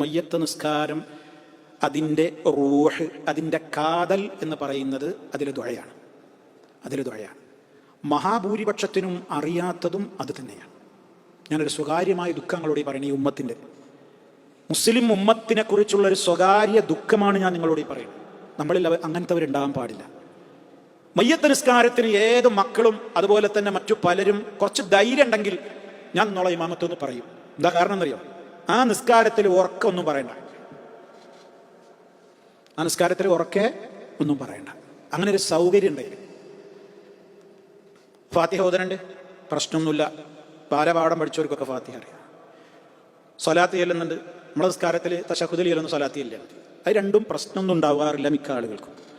മയ്യത്ത് നിസ്കാരം അതിന്റെ റൂഹ് അതിന്റെ കാതൽ എന്ന് പറയുന്നത് അതിൽ ദുഴയാണ് അതിൽ ദുഴയാണ് മഹാഭൂരിപക്ഷത്തിനും അറിയാത്തതും അത് തന്നെയാണ്. ഞാനൊരു സ്വകാര്യമായ ദുഃഖങ്ങളോട് പറയണ ഈ ഉമ്മത്തിന്റെ. മുസ്ലിം ഉമ്മത്തിനെ കുറിച്ചുള്ള ഒരു സ്വകാര്യ ദുഃഖമാണ് ഞാൻ നിങ്ങളോട് പറയുന്നത്. നമ്മളിൽ അങ്ങനത്തെവരുണ്ടാകാൻ പാടില്ല. മയ്യത്ത് നിസ്കാരത്തിന് ഏത് മക്കളും അതുപോലെ തന്നെ മറ്റു പലരും കുറച്ച് ധൈര്യം ഉണ്ടെങ്കിൽ ഞാൻ നിങ്ങളെ ഇമാമത്തൊന്ന് പറയും. എന്താ കാരണം എന്നറിയോ ആ നിസ്കാരത്തിൽ ഉറക്കൊന്നും പറയണ്ട. ആ നിസ്കാരത്തിൽ ഉറക്കെ ഒന്നും പറയണ്ട. അങ്ങനെ ഒരു സൗകര്യം ഉണ്ടെങ്കിൽ ഫാത്തിഹ ഓതനുണ്ട് പ്രശ്നമൊന്നുമില്ല. ബാലപാഠം പഠിച്ചവർക്കൊക്കെ ഫാത്തിഹ അറിയാം. സ്വലാത്തി ചെല്ലുന്നുണ്ട്. നമ്മുടെ നിസ്കാരത്തിൽ തശഹുദിൽ ചെല്ലുന്ന സ്വലാത്തി അത് രണ്ടും പ്രശ്നമൊന്നും ഉണ്ടാവാറില്ല മിക്ക ആളുകൾക്കും.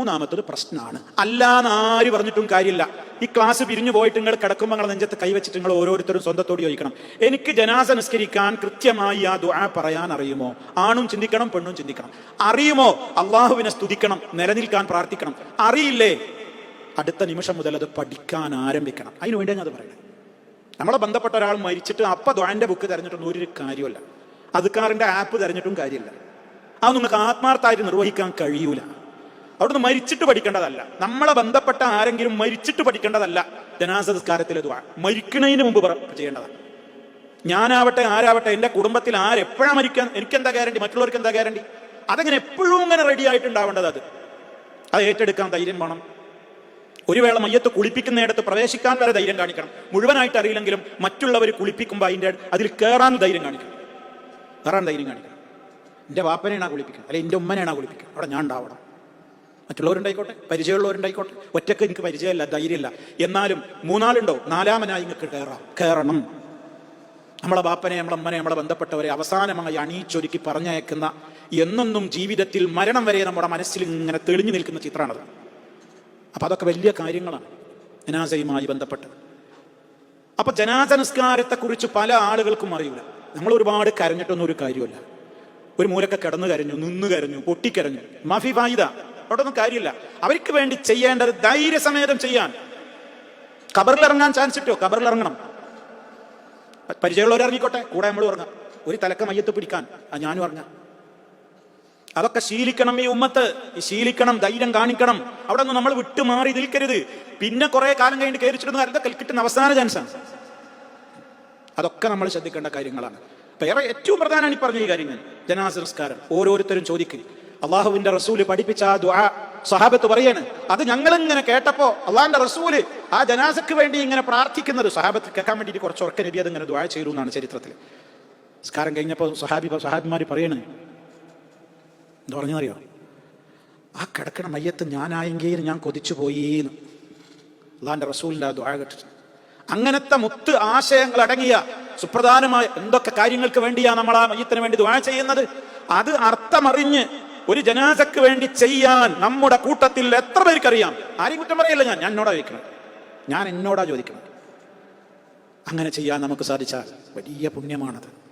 മൂന്നാമത്തത് പ്രശ്നമാണ് അല്ലാന്ന് ആര് പറഞ്ഞിട്ടും കാര്യമില്ല. ഈ ക്ലാസ് പിരിഞ്ഞു പോയിട്ട് നിങ്ങൾ കിടക്കുമ്പോൾ നിങ്ങളെ നെഞ്ചത്ത് കൈവച്ചിട്ട് നിങ്ങൾ ഓരോരുത്തരും സ്വന്തത്തോട് ചോദിക്കണം. എനിക്ക് ജനാസ നിസ്കരിക്കാൻ കൃത്യമായി ആ ദുആ പറയാൻ അറിയുമോ? ആണും ചിന്തിക്കണം പെണ്ണും ചിന്തിക്കണം. അറിയുമോ? അള്ളാഹുവിനെ സ്തുതിക്കണം നിലനിൽക്കാൻ പ്രാർത്ഥിക്കണം. അറിയില്ലേ? അടുത്ത നിമിഷം മുതൽ അത് പഠിക്കാൻ ആരംഭിക്കണം. അതിനു വേണ്ടി അത് പറയുന്നത് നമ്മളെ ബന്ധപ്പെട്ട ഒരാൾ മരിച്ചിട്ട് അപ്പ ദ്വാന്റെ ബുക്ക് തിരഞ്ഞിട്ടൊന്നും ഒരു കാര്യമല്ല അതുക്കാറിന്റെ ആപ്പ് തിരഞ്ഞിട്ടും കാര്യമില്ല. അത് നിങ്ങൾക്ക് ആത്മാർത്ഥമായിട്ട് നിർവഹിക്കാൻ കഴിയൂല. അവിടുന്ന് മരിച്ചിട്ട് പഠിക്കേണ്ടതല്ല. നമ്മളെ ബന്ധപ്പെട്ട ആരെങ്കിലും മരിച്ചിട്ട് പഠിക്കേണ്ടതല്ല. ജനാസ നിസ്കാരത്തിലെ ദ്വാ മരിക്കുന്നതിന് മുമ്പ് ചെയ്യേണ്ടതാണ്. ഞാനാവട്ടെ ആരാവട്ടെ എന്റെ കുടുംബത്തിൽ ആരെപ്പോഴാണ് മരിക്കാൻ എനിക്കെന്താ ഗ്യാരണ്ടി മറ്റുള്ളവർക്ക് എന്താ ഗ്യാരണ്ടി അതങ്ങനെ എപ്പോഴും ഇങ്ങനെ റെഡി ആയിട്ടുണ്ടാവേണ്ടത് അത്. അത് ഏറ്റെടുക്കാൻ ധൈര്യം വേണം. ഒരു വേള മയ്യത്ത് കുളിപ്പിക്കുന്നിടത്ത് പ്രവേശിക്കാൻ വരെ ധൈര്യം കാണിക്കണം. മുഴുവനായിട്ട് അറിയില്ലെങ്കിലും മറ്റുള്ളവർ കുളിപ്പിക്കുമ്പോൾ അതിന്റെ അതിൽ കയറാൻ ധൈര്യം കാണിക്കണം. കയറാൻ ധൈര്യം കാണിക്കണം. എന്റെ വാപ്പനെയാണ് കുളിപ്പിക്കണം അല്ലെങ്കിൽ എന്റെ ഉമ്മനെയാണ് കുളിപ്പിക്കണം അവിടെ ഞാൻ ഉണ്ടാവണം. മറ്റുള്ളവരുണ്ടായിക്കോട്ടെ? പരിചയമുള്ളവരുണ്ടായിക്കോട്ടെ? ഒറ്റയ്ക്ക് എനിക്ക് പരിചയമില്ല ധൈര്യമില്ല. എന്നാലും മൂന്നാളുണ്ടോ? നാലാമനായി നിങ്ങൾക്ക് കയറാം കയറണം നമ്മളെ ബാപ്പനെ നമ്മളെ അമ്മനെ നമ്മളെ ബന്ധപ്പെട്ടവരെ അവസാനമായി അണിയിച്ചൊരുക്കി പറഞ്ഞയക്കുന്ന എന്നൊന്നും ജീവിതത്തിൽ മരണം വരെ നമ്മുടെ മനസ്സിൽ ഇങ്ങനെ തെളിഞ്ഞു നിൽക്കുന്ന ചിത്രമാണത്. അപ്പൊ അതൊക്കെ വലിയ കാര്യങ്ങളാണ് ജനാസയുമായി ബന്ധപ്പെട്ട്. അപ്പൊ ജനാസ നിസ്കാരത്തെക്കുറിച്ച് പല ആളുകൾക്കും അറിയില്ല നമ്മൾ ഒരുപാട് കരഞ്ഞിട്ടൊന്നും ഒരു കാര്യമില്ല ഒരു മൂലൊക്കെ കിടന്നു കരഞ്ഞു നിന്ന് കരഞ്ഞു പൊട്ടിക്കരഞ്ഞു. മാഫി ഫായിദ. അവിടെ ഒന്നും കാര്യമില്ല. അവർക്ക് വേണ്ടി ചെയ്യേണ്ടത് ധൈര്യസമേതം ചെയ്യാൻ. കബറിലിറങ്ങാൻ ചാൻസ് കിട്ടുമോ കബറിലിറങ്ങണം. പരിചയമുള്ളവർ ഇറങ്ങിക്കോട്ടെ? കൂടെ നമ്മൾ ഇറങ്ങാം ഒരു തലക്ക മയ്യത്ത് പിടിക്കാൻ. ആ ഞാനും ഇറങ്ങാം അതൊക്കെ ശീലിക്കണം ഈ ഉമ്മത്ത്. ഈ ശീലിക്കണം ധൈര്യം കാണിക്കണം. അവിടെ നമ്മൾ വിട്ടുമാറി നിൽക്കരുത്. പിന്നെ കുറെ കാലം കഴിഞ്ഞിട്ട് കയറിച്ചിടുന്ന അതൊക്കെ കിട്ടുന്ന അവസാന ചാൻസാണ് അതൊക്കെ നമ്മൾ ശ്രദ്ധിക്കേണ്ട കാര്യങ്ങളാണ്. വേറെ ഏറ്റവും പ്രധാനമാണ് ഈ പറഞ്ഞ ഈ കാര്യങ്ങൾ. ജനാസംസ്കാരം ഓരോരുത്തരും ചോദിക്കും. അള്ളാഹുവിന്റെ റസൂൽ പഠിപ്പിച്ച ആ ദുആ സഹാബത്ത് പറയാണ് അത് ഞങ്ങൾ ഇങ്ങനെ കേട്ടപ്പോ അള്ളാഹിന്റെ റസൂൽ ആ ജനാസക്ക് വേണ്ടി ഇങ്ങനെ പ്രാർത്ഥിക്കുന്നത് സഹാബത്ത് കേൾക്കാൻ വേണ്ടിയിട്ട് കുറച്ച് ഉറക്ക നബി ഇങ്ങനെ ദുആ ചെയ്തു എന്നാണ് ചരിത്രത്തിൽ സംസ്കാരം കഴിഞ്ഞപ്പോൾ സഹാബി സഹാബിമാർ പറയണേ എന്താ പറഞ്ഞറിയോ ആ കിടക്കണ മയ്യത്ത് ഞാനായെങ്കിൽ ഞാൻ കൊതിച്ചു പോയിന്ന് അള്ളാന്റെ റസൂലിന്റെ ആ ദുആ കേട്ടിട്ട്. അങ്ങനത്തെ മുത്ത് ആശയങ്ങൾ അടങ്ങിയ സുപ്രധാനമായ എന്തൊക്കെ കാര്യങ്ങൾക്ക് വേണ്ടിയാണ് നമ്മൾ ആ മയ്യത്തിന് വേണ്ടി ദുആ ചെയ്യുന്നത്? അത് അർത്ഥമറിഞ്ഞ് ഒരു ജനാസക്ക് വേണ്ടി ചെയ്യാൻ നമ്മുടെ കൂട്ടത്തിൽ എത്ര പേർക്കറിയാം? ആരെയും കുറ്റം പറയില്ല ഞാൻ. ഞാൻ എന്നോടാ ചോദിക്കണം? ഞാൻ എന്നോടാ ചോദിക്കണം? അങ്ങനെ ചെയ്യാൻ നമുക്ക് സാധിച്ചാൽ വലിയ പുണ്യമാണത്.